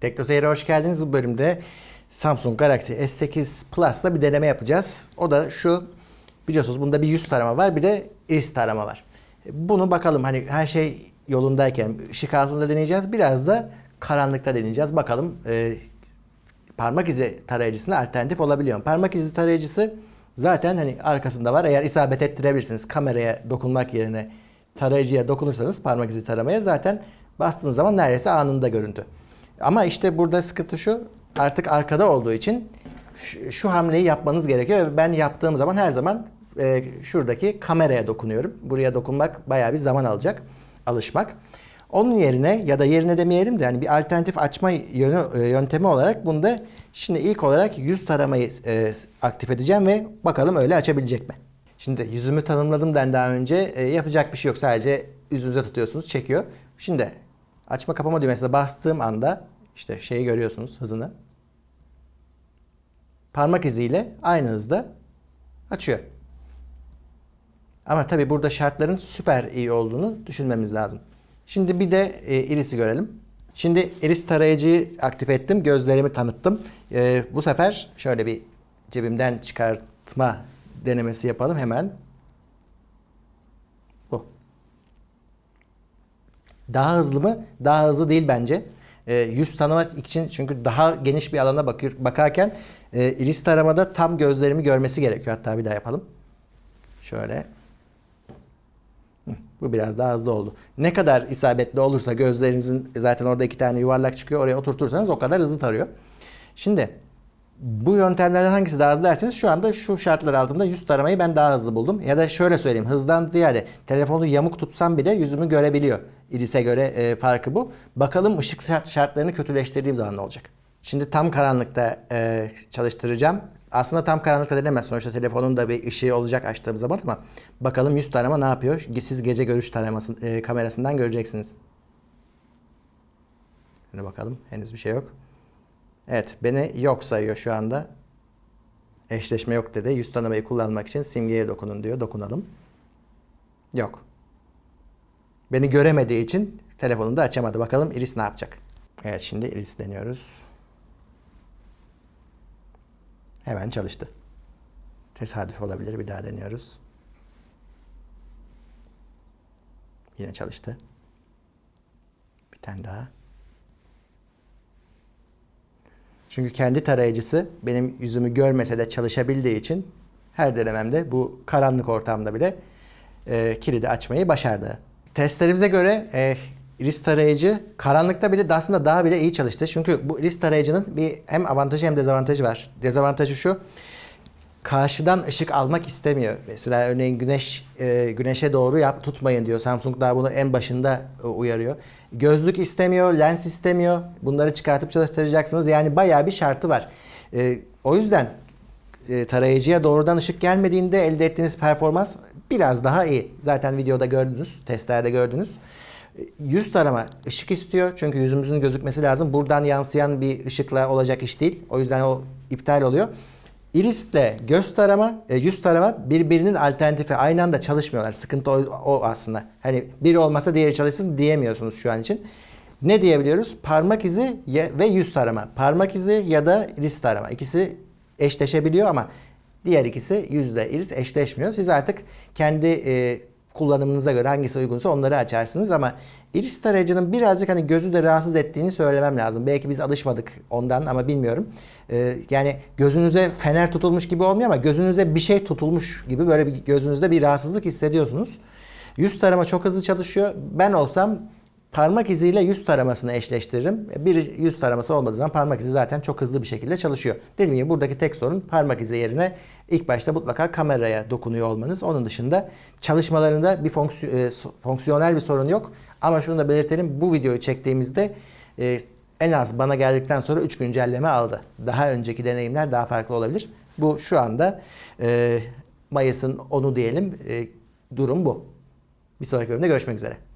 Teknoseyir'e hoş geldiniz. Bu bölümde Samsung Galaxy S8 Plus'la bir deneme yapacağız. O da şu. Biliyorsunuz bunda bir yüz tarama var bir de iris tarama var. Bunu bakalım hani her şey yolundayken ışık altında deneyeceğiz. Biraz da karanlıkta deneyeceğiz. Bakalım e, parmak izi tarayıcısına alternatif olabiliyor mu? Parmak izi tarayıcısı zaten hani arkasında var. Eğer isabet ettirebilirsiniz kameraya dokunmak yerine tarayıcıya dokunursanız parmak izi taramaya zaten bastığınız zaman neredeyse anında görüntü. Ama işte burada sıkıntı şu artık arkada olduğu için şu, şu hamleyi yapmanız gerekiyor ve ben yaptığım zaman her zaman e, şuradaki kameraya dokunuyorum. Buraya dokunmak bayağı bir zaman alacak alışmak. Onun yerine ya da yerine demeyelim de yani bir alternatif açma yönü, e, yöntemi olarak bunda şimdi ilk olarak yüz taramayı e, aktif edeceğim ve bakalım öyle açabilecek mi? Şimdi yüzümü tanımladım den daha önce e, yapacak bir şey yok sadece yüzünüze tutuyorsunuz çekiyor. Şimdi açma kapama düğmesine bastığım anda işte şeyi görüyorsunuz hızını. Parmak iziyle aynı hızda açıyor. Ama tabii burada şartların süper iyi olduğunu düşünmemiz lazım. Şimdi bir de e, irisi görelim. Şimdi iris tarayıcıyı aktif ettim. Gözlerimi tanıttım. E, bu sefer şöyle bir cebimden çıkartma denemesi yapalım hemen. Bu. Daha hızlı mı? Daha hızlı değil bence. E, yüz tanımak için çünkü daha geniş bir alana bakıyor, bakarken e, iris taramada tam gözlerimi görmesi gerekiyor. Hatta bir daha yapalım. Şöyle. Bu biraz daha hızlı oldu. Ne kadar isabetli olursa gözlerinizin zaten orada iki tane yuvarlak çıkıyor. Oraya oturtursanız o kadar hızlı tarıyor. Şimdi bu yöntemlerden hangisi daha hızlı derseniz şu anda şu şartlar altında yüz taramayı ben daha hızlı buldum. Ya da şöyle söyleyeyim hızdan ziyade telefonu yamuk tutsam bile yüzümü görebiliyor. Iris'e göre e, farkı bu. Bakalım ışık şart- şartlarını kötüleştirdiğim zaman ne olacak? Şimdi tam karanlıkta e, çalıştıracağım. Aslında tam karanlıkta denemez. Sonuçta telefonun da bir ışığı olacak açtığım zaman ama bakalım yüz tarama ne yapıyor? Siz gece görüş taraması e, kamerasından göreceksiniz. Şimdi bakalım. Henüz bir şey yok. Evet, beni yok sayıyor şu anda. Eşleşme yok dedi. Yüz tanımayı kullanmak için simgeye dokunun diyor. Dokunalım. Yok. Beni göremediği için telefonunu da açamadı. Bakalım Iris ne yapacak? Evet, şimdi Iris deniyoruz. Hemen çalıştı. Tesadüf olabilir. Bir daha deniyoruz. Yine çalıştı. Bir tane daha. Çünkü kendi tarayıcısı benim yüzümü görmese de çalışabildiği için her denememde bu karanlık ortamda bile e, kilidi açmayı başardı. Testlerimize göre e, iris tarayıcı karanlıkta bile aslında daha bile iyi çalıştı. Çünkü bu iris tarayıcının bir hem avantajı hem dezavantajı var. Dezavantajı şu. Karşıdan ışık almak istemiyor. Mesela örneğin güneş e, güneşe doğru yap tutmayın diyor. Samsung daha bunu en başında e, uyarıyor. Gözlük istemiyor, lens istemiyor. Bunları çıkartıp çalıştıracaksınız. Yani bayağı bir şartı var. E, o yüzden e, tarayıcıya doğrudan ışık gelmediğinde elde ettiğiniz performans biraz daha iyi. Zaten videoda gördünüz, testlerde gördünüz. E, Yüz tarama ışık istiyor çünkü yüzümüzün gözükmesi lazım. Buradan yansıyan bir ışıkla olacak iş değil. O yüzden o iptal oluyor. Iris'le göz tarama, e, yüz tarama birbirinin alternatifi. Aynı anda çalışmıyorlar. Sıkıntı o, o aslında. Hani biri olmasa diğeri çalışsın diyemiyorsunuz şu an için. Ne diyebiliyoruz? Parmak izi ve yüz tarama. Parmak izi ya da iris tarama. İkisi eşleşebiliyor ama diğer ikisi yüzde iris eşleşmiyor. Siz artık kendi e, kullanımınıza göre hangisi uygunsa onları açarsınız ama iris tarayıcının birazcık hani gözü de rahatsız ettiğini söylemem lazım. Belki biz alışmadık ondan ama bilmiyorum. Ee, yani gözünüze fener tutulmuş gibi olmuyor ama gözünüze bir şey tutulmuş gibi böyle bir gözünüzde bir rahatsızlık hissediyorsunuz. Yüz tarama çok hızlı çalışıyor. Ben olsam parmak iziyle yüz taramasını eşleştiririm. Bir yüz taraması olmadığı zaman parmak izi zaten çok hızlı bir şekilde çalışıyor. Dediğim gibi buradaki tek sorun parmak izi yerine ilk başta mutlaka kameraya dokunuyor olmanız. Onun dışında çalışmalarında bir e, fonksiyonel bir sorun yok. Ama şunu da belirtelim bu videoyu çektiğimizde e, en az bana geldikten sonra 3 güncelleme aldı. Daha önceki deneyimler daha farklı olabilir. Bu şu anda e, Mayıs'ın 10'u diyelim. Durum bu. Bir sonraki bölümde görüşmek üzere.